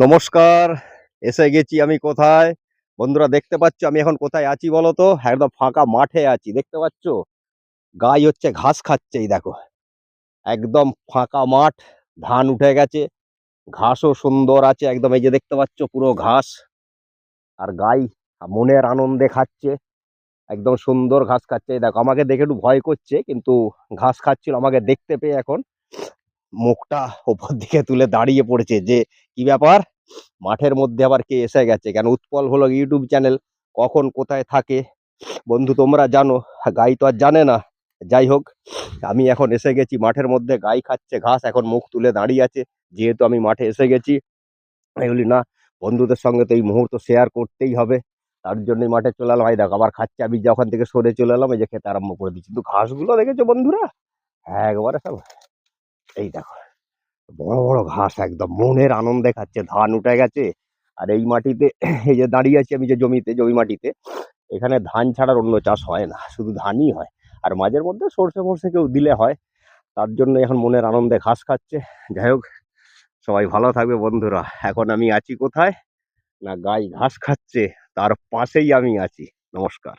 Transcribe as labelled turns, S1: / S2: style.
S1: নমস্কার, এসে গেছি আমি কোথায়? বন্ধুরা দেখতে পাচ্ছ, আমি এখন কোথায় আছি বলো তো? একদম ফাঁকা মাঠে আছি, দেখতে পাচ্ছ? গাই হচ্ছে ঘাস খাচ্ছে এই দেখো। একদম ফাঁকা মাঠ, ধান উঠে গেছে, ঘাসও সুন্দর আছে, একদম এই যে দেখতে পাচ্ছ, পুরো ঘাস। আর গাই মনের আনন্দে খাচ্ছে, একদম সুন্দর ঘাস খাচ্ছে। এই দেখো, আমাকে দেখে একটু ভয় করছে, কিন্তু ঘাস খাচ্ছিল, আমাকে দেখতে পেয়ে এখন মুখটা ওপর দিকে তুলে দাঁড়িয়ে পড়েছে যে, কি ব্যাপার? মাঠের মধ্যে আবার কে এসে গেছে? কেন উৎপল হলো ইউটিউব চ্যানেল কখন কোথায় থাকে? বন্ধু, তোমরা জানো, গাই তো আর জানে না। যাই হোক, আমি এখন এসে গেছি মাঠের মধ্যে, গাই খাচ্ছে ঘাস, এখন মুখ তুলে দাঁড়িয়ে আছে। যেহেতু আমি মাঠে এসে গেছি এগুলি না, বন্ধুদের সঙ্গে তো এই মুহূর্ত শেয়ার করতেই হবে। তার জন্যই মাঠে চলে এলাম। দেখো, আবার খাচ্ছে। আমি যখন থেকে সরে চলে এলাম, এই যে খেতে আরম্ভ করে দিচ্ছি। কিন্তু ঘাসগুলো দেখেছ বন্ধুরা? হ্যাঁ একবারে সব এই দেখো, বড় বড় ঘাস একদম, মনের আনন্দে খাচ্ছে, ধান উঠে গেছে, আর এই মাটিতে, এই যে দাঁড়িয়ে আছি আমি যে জমিতে, জমি মাটিতে, এখানে ধান ছাড়ার অন্য চাষ হয় না, শুধু ধানই হয়, আর মাঝের মধ্যে সর্ষে ফর্ষে কেউ দিলে হয়, তার জন্য এখন মনের আনন্দে ঘাস খাচ্ছে, যাই হোক, সবাই ভালো থাকবে বন্ধুরা, এখন আমি আছি কোথায়? না, গাই ঘাস খাচ্ছে, তার পাশেই আমি আছি, নমস্কার।